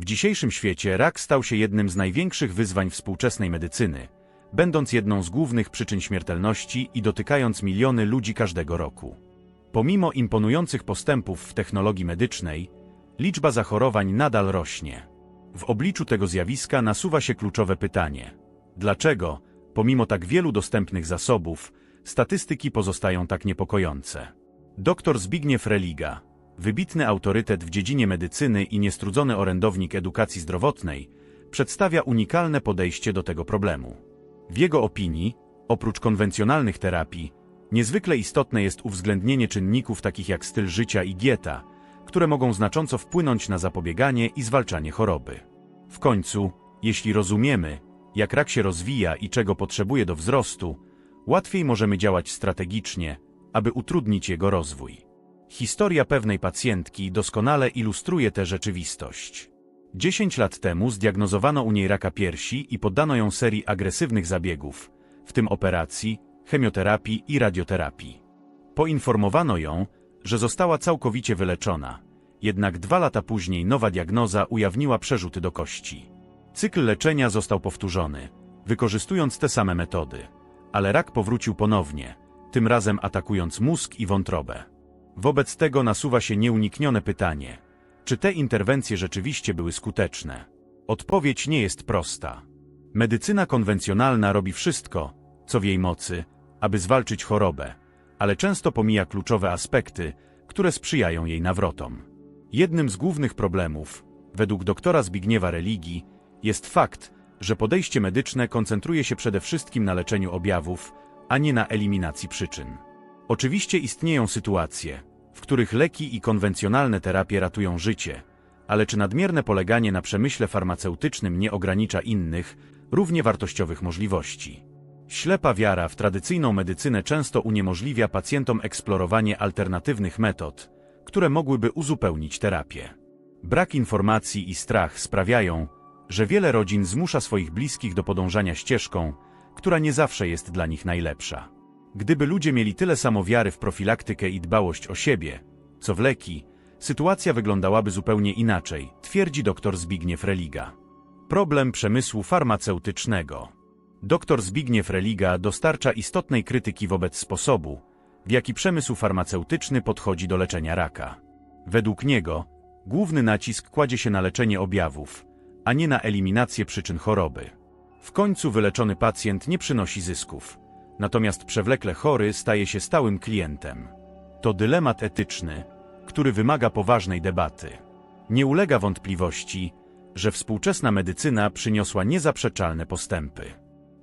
W dzisiejszym świecie rak stał się jednym z największych wyzwań współczesnej medycyny, będąc jedną z głównych przyczyn śmiertelności i dotykając miliony ludzi każdego roku. Pomimo imponujących postępów w technologii medycznej, liczba zachorowań nadal rośnie. W obliczu tego zjawiska nasuwa się kluczowe pytanie: dlaczego, pomimo tak wielu dostępnych zasobów, statystyki pozostają tak niepokojące? Dr Zbigniew Religa, wybitny autorytet w dziedzinie medycyny i niestrudzony orędownik edukacji zdrowotnej, przedstawia unikalne podejście do tego problemu. W jego opinii, oprócz konwencjonalnych terapii, niezwykle istotne jest uwzględnienie czynników takich jak styl życia i dieta, które mogą znacząco wpłynąć na zapobieganie i zwalczanie choroby. W końcu, jeśli rozumiemy, jak rak się rozwija i czego potrzebuje do wzrostu, łatwiej możemy działać strategicznie, aby utrudnić jego rozwój. Historia pewnej pacjentki doskonale ilustruje tę rzeczywistość. 10 lat temu zdiagnozowano u niej raka piersi i poddano ją serii agresywnych zabiegów, w tym operacji, chemioterapii i radioterapii. Poinformowano ją, że została całkowicie wyleczona, jednak dwa lata później nowa diagnoza ujawniła przerzuty do kości. Cykl leczenia został powtórzony, wykorzystując te same metody, ale rak powrócił ponownie, tym razem atakując mózg i wątrobę. Wobec tego nasuwa się nieuniknione pytanie, czy te interwencje rzeczywiście były skuteczne? Odpowiedź nie jest prosta. Medycyna konwencjonalna robi wszystko, co w jej mocy, aby zwalczyć chorobę, ale często pomija kluczowe aspekty, które sprzyjają jej nawrotom. Jednym z głównych problemów, według doktora Zbigniewa Religii, jest fakt, że podejście medyczne koncentruje się przede wszystkim na leczeniu objawów, a nie na eliminacji przyczyn. Oczywiście istnieją sytuacje, w których leki i konwencjonalne terapie ratują życie, ale czy nadmierne poleganie na przemyśle farmaceutycznym nie ogranicza innych, równie wartościowych możliwości? Ślepa wiara w tradycyjną medycynę często uniemożliwia pacjentom eksplorowanie alternatywnych metod, które mogłyby uzupełnić terapię. Brak informacji i strach sprawiają, że wiele rodzin zmusza swoich bliskich do podążania ścieżką, która nie zawsze jest dla nich najlepsza. Gdyby ludzie mieli tyle samo wiary w profilaktykę i dbałość o siebie, co w leki, sytuacja wyglądałaby zupełnie inaczej, twierdzi dr Zbigniew Religa. Problem przemysłu farmaceutycznego. Dr Zbigniew Religa dostarcza istotnej krytyki wobec sposobu, w jaki przemysł farmaceutyczny podchodzi do leczenia raka. Według niego, główny nacisk kładzie się na leczenie objawów, a nie na eliminację przyczyn choroby. W końcu wyleczony pacjent nie przynosi zysków, natomiast przewlekle chory staje się stałym klientem. To dylemat etyczny, który wymaga poważnej debaty. Nie ulega wątpliwości, że współczesna medycyna przyniosła niezaprzeczalne postępy.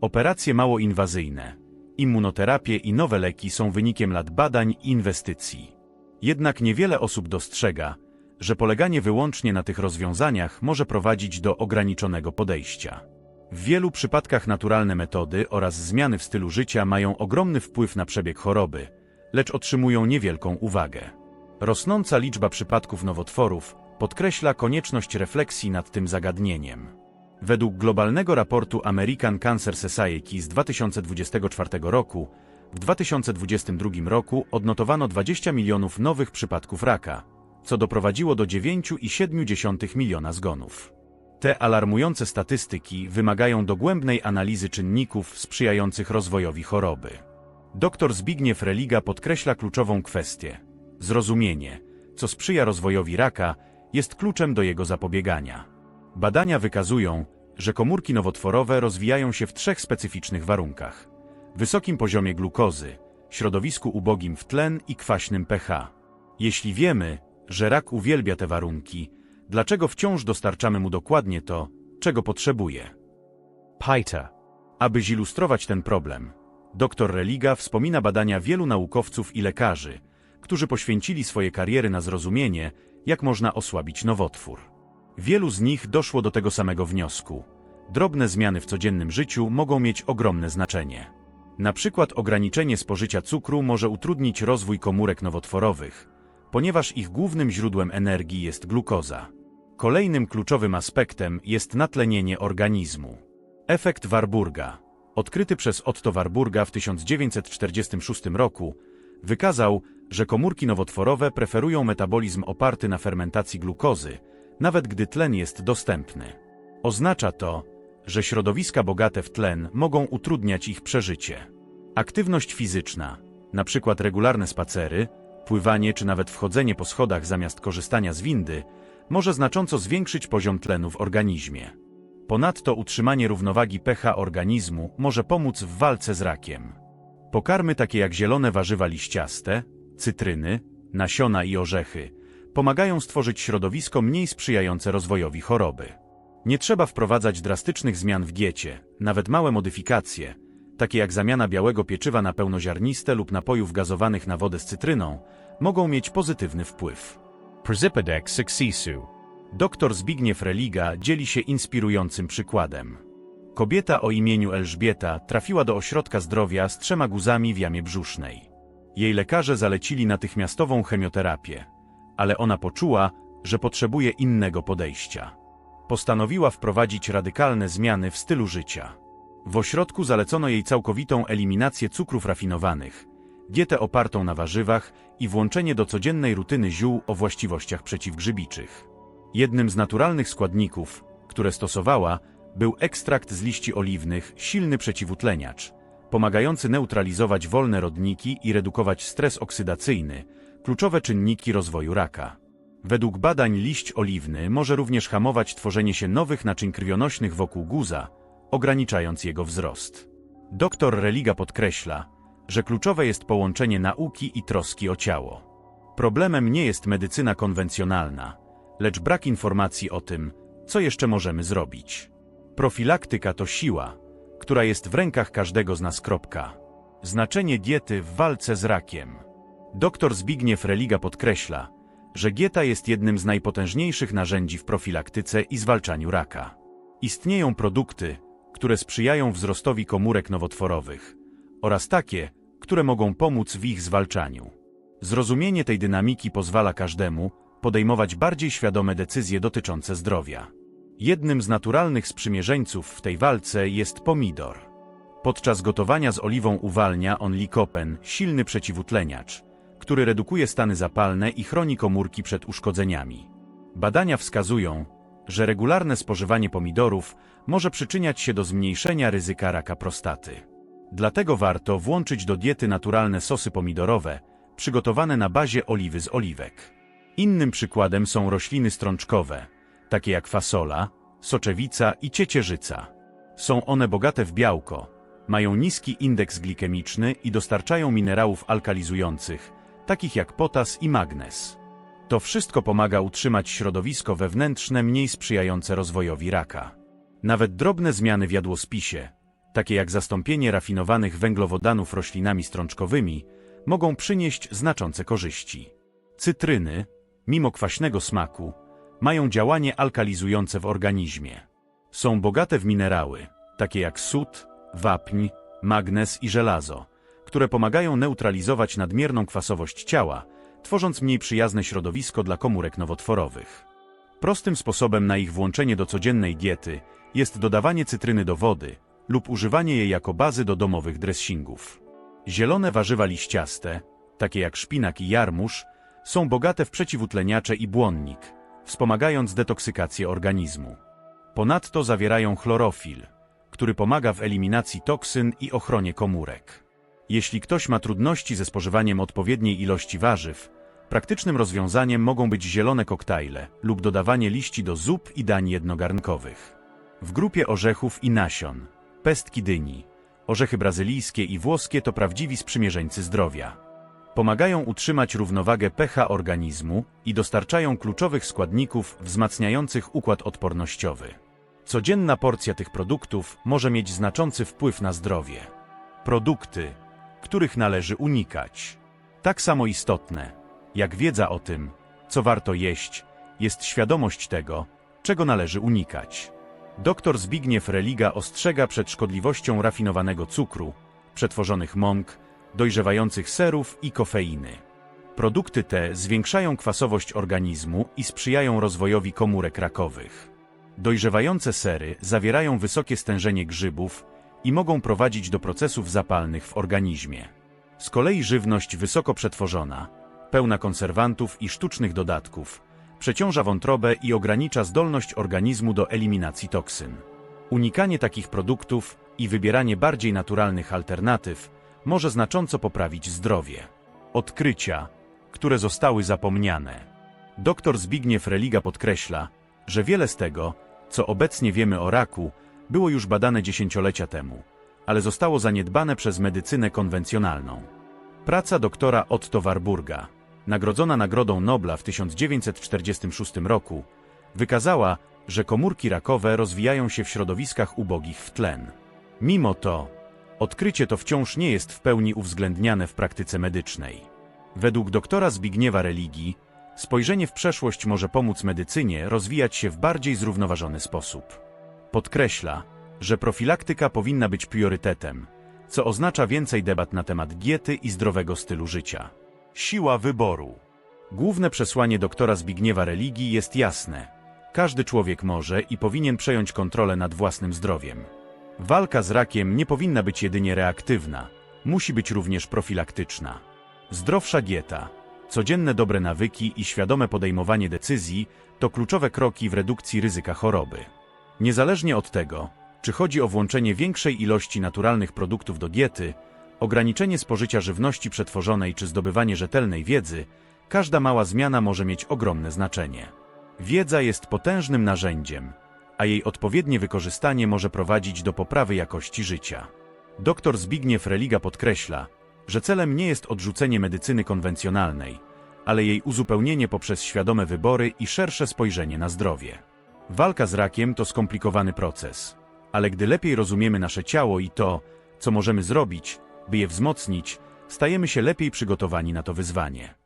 Operacje mało inwazyjne, immunoterapie i nowe leki są wynikiem lat badań i inwestycji. Jednak niewiele osób dostrzega, że poleganie wyłącznie na tych rozwiązaniach może prowadzić do ograniczonego podejścia. W wielu przypadkach naturalne metody oraz zmiany w stylu życia mają ogromny wpływ na przebieg choroby, lecz otrzymują niewielką uwagę. Rosnąca liczba przypadków nowotworów podkreśla konieczność refleksji nad tym zagadnieniem. Według globalnego raportu American Cancer Society z 2024 roku, w 2022 roku odnotowano 20 milionów nowych przypadków raka, co doprowadziło do 9,7 miliona zgonów. Te alarmujące statystyki wymagają dogłębnej analizy czynników sprzyjających rozwojowi choroby. Dr Zbigniew Religa podkreśla kluczową kwestię. Zrozumienie, co sprzyja rozwojowi raka, jest kluczem do jego zapobiegania. Badania wykazują, że komórki nowotworowe rozwijają się w trzech specyficznych warunkach: wysokim poziomie glukozy, środowisku ubogim w tlen i kwaśnym pH. Jeśli wiemy, że rak uwielbia te warunki, dlaczego wciąż dostarczamy mu dokładnie to, czego potrzebuje? Paita. Aby zilustrować ten problem, dr Religa wspomina badania wielu naukowców i lekarzy, którzy poświęcili swoje kariery na zrozumienie, jak można osłabić nowotwór. Wielu z nich doszło do tego samego wniosku. Drobne zmiany w codziennym życiu mogą mieć ogromne znaczenie. Na przykład ograniczenie spożycia cukru może utrudnić rozwój komórek nowotworowych, ponieważ ich głównym źródłem energii jest glukoza. Kolejnym kluczowym aspektem jest natlenienie organizmu. Efekt Warburga, odkryty przez Otto Warburga w 1946 roku, wykazał, że komórki nowotworowe preferują metabolizm oparty na fermentacji glukozy, nawet gdy tlen jest dostępny. Oznacza to, że środowiska bogate w tlen mogą utrudniać ich przeżycie. Aktywność fizyczna, na przykład regularne spacery, pływanie czy nawet wchodzenie po schodach zamiast korzystania z windy, może znacząco zwiększyć poziom tlenu w organizmie. Ponadto utrzymanie równowagi pH organizmu może pomóc w walce z rakiem. Pokarmy takie jak zielone warzywa liściaste, cytryny, nasiona i orzechy pomagają stworzyć środowisko mniej sprzyjające rozwojowi choroby. Nie trzeba wprowadzać drastycznych zmian w diecie, nawet małe modyfikacje, takie jak zamiana białego pieczywa na pełnoziarniste lub napojów gazowanych na wodę z cytryną, mogą mieć pozytywny wpływ. Pryzipodex successu. Dr Zbigniew Religa dzieli się inspirującym przykładem. Kobieta o imieniu Elżbieta trafiła do ośrodka zdrowia z trzema guzami w jamie brzusznej. Jej lekarze zalecili natychmiastową chemioterapię, ale ona poczuła, że potrzebuje innego podejścia. Postanowiła wprowadzić radykalne zmiany w stylu życia. W ośrodku zalecono jej całkowitą eliminację cukrów rafinowanych, dietę opartą na warzywach i włączenie do codziennej rutyny ziół o właściwościach przeciwgrzybiczych. Jednym z naturalnych składników, które stosowała, był ekstrakt z liści oliwnych, silny przeciwutleniacz, pomagający neutralizować wolne rodniki i redukować stres oksydacyjny, kluczowe czynniki rozwoju raka. Według badań liść oliwny może również hamować tworzenie się nowych naczyń krwionośnych wokół guza, ograniczając jego wzrost. Doktor Religa podkreśla, że kluczowe jest połączenie nauki i troski o ciało. Problemem nie jest medycyna konwencjonalna, lecz brak informacji o tym, co jeszcze możemy zrobić. Profilaktyka to siła, która jest w rękach każdego z nas. Kropka. Znaczenie diety w walce z rakiem. Dr Zbigniew Religa podkreśla, że dieta jest jednym z najpotężniejszych narzędzi w profilaktyce i zwalczaniu raka. Istnieją produkty, które sprzyjają wzrostowi komórek nowotworowych oraz takie, które mogą pomóc w ich zwalczaniu. Zrozumienie tej dynamiki pozwala każdemu podejmować bardziej świadome decyzje dotyczące zdrowia. Jednym z naturalnych sprzymierzeńców w tej walce jest pomidor. Podczas gotowania z oliwą uwalnia on likopen, silny przeciwutleniacz, który redukuje stany zapalne i chroni komórki przed uszkodzeniami. Badania wskazują, że regularne spożywanie pomidorów może przyczyniać się do zmniejszenia ryzyka raka prostaty. Dlatego warto włączyć do diety naturalne sosy pomidorowe, przygotowane na bazie oliwy z oliwek. Innym przykładem są rośliny strączkowe, takie jak fasola, soczewica i ciecierzyca. Są one bogate w białko, mają niski indeks glikemiczny i dostarczają minerałów alkalizujących, takich jak potas i magnez. To wszystko pomaga utrzymać środowisko wewnętrzne mniej sprzyjające rozwojowi raka. Nawet drobne zmiany w jadłospisie, takie jak zastąpienie rafinowanych węglowodanów roślinami strączkowymi, mogą przynieść znaczące korzyści. Cytryny, mimo kwaśnego smaku, mają działanie alkalizujące w organizmie. Są bogate w minerały, takie jak sód, wapń, magnez i żelazo, które pomagają neutralizować nadmierną kwasowość ciała, tworząc mniej przyjazne środowisko dla komórek nowotworowych. Prostym sposobem na ich włączenie do codziennej diety jest dodawanie cytryny do wody lub używanie jej jako bazy do domowych dressingów. Zielone warzywa liściaste, takie jak szpinak i jarmuż, są bogate w przeciwutleniacze i błonnik, wspomagając detoksykację organizmu. Ponadto zawierają chlorofil, który pomaga w eliminacji toksyn i ochronie komórek. Jeśli ktoś ma trudności ze spożywaniem odpowiedniej ilości warzyw, praktycznym rozwiązaniem mogą być zielone koktajle lub dodawanie liści do zup i dań jednogarnkowych. W grupie orzechów i nasion, pestki dyni, orzechy brazylijskie i włoskie to prawdziwi sprzymierzeńcy zdrowia. Pomagają utrzymać równowagę pH organizmu i dostarczają kluczowych składników wzmacniających układ odpornościowy. Codzienna porcja tych produktów może mieć znaczący wpływ na zdrowie. Produkty, których należy unikać. Tak samo istotne, jak wiedza o tym, co warto jeść, jest świadomość tego, czego należy unikać. Dr Zbigniew Religa ostrzega przed szkodliwością rafinowanego cukru, przetworzonych mąk, dojrzewających serów i kofeiny. Produkty te zwiększają kwasowość organizmu i sprzyjają rozwojowi komórek rakowych. Dojrzewające sery zawierają wysokie stężenie grzybów i mogą prowadzić do procesów zapalnych w organizmie. Z kolei żywność wysoko przetworzona, pełna konserwantów i sztucznych dodatków, przeciąża wątrobę i ogranicza zdolność organizmu do eliminacji toksyn. Unikanie takich produktów i wybieranie bardziej naturalnych alternatyw może znacząco poprawić zdrowie. Odkrycia, które zostały zapomniane. Dr Zbigniew Religa podkreśla, że wiele z tego, co obecnie wiemy o raku, było już badane dziesięciolecia temu, ale zostało zaniedbane przez medycynę konwencjonalną. Praca doktora Otto Warburga, nagrodzona Nagrodą Nobla w 1946 roku, wykazała, że komórki rakowe rozwijają się w środowiskach ubogich w tlen. Mimo to, odkrycie to wciąż nie jest w pełni uwzględniane w praktyce medycznej. Według doktora Zbigniewa Religii, spojrzenie w przeszłość może pomóc medycynie rozwijać się w bardziej zrównoważony sposób. Podkreśla, że profilaktyka powinna być priorytetem, co oznacza więcej debat na temat diety i zdrowego stylu życia. Siła wyboru. Główne przesłanie doktora Zbigniewa Religii jest jasne. Każdy człowiek może i powinien przejąć kontrolę nad własnym zdrowiem. Walka z rakiem nie powinna być jedynie reaktywna, musi być również profilaktyczna. Zdrowsza dieta, codzienne dobre nawyki i świadome podejmowanie decyzji to kluczowe kroki w redukcji ryzyka choroby. Niezależnie od tego, czy chodzi o włączenie większej ilości naturalnych produktów do diety, ograniczenie spożycia żywności przetworzonej czy zdobywanie rzetelnej wiedzy, każda mała zmiana może mieć ogromne znaczenie. Wiedza jest potężnym narzędziem, a jej odpowiednie wykorzystanie może prowadzić do poprawy jakości życia. Dr Zbigniew Religa podkreśla, że celem nie jest odrzucenie medycyny konwencjonalnej, ale jej uzupełnienie poprzez świadome wybory i szersze spojrzenie na zdrowie. Walka z rakiem to skomplikowany proces, ale gdy lepiej rozumiemy nasze ciało i to, co możemy zrobić, by je wzmocnić, stajemy się lepiej przygotowani na to wyzwanie.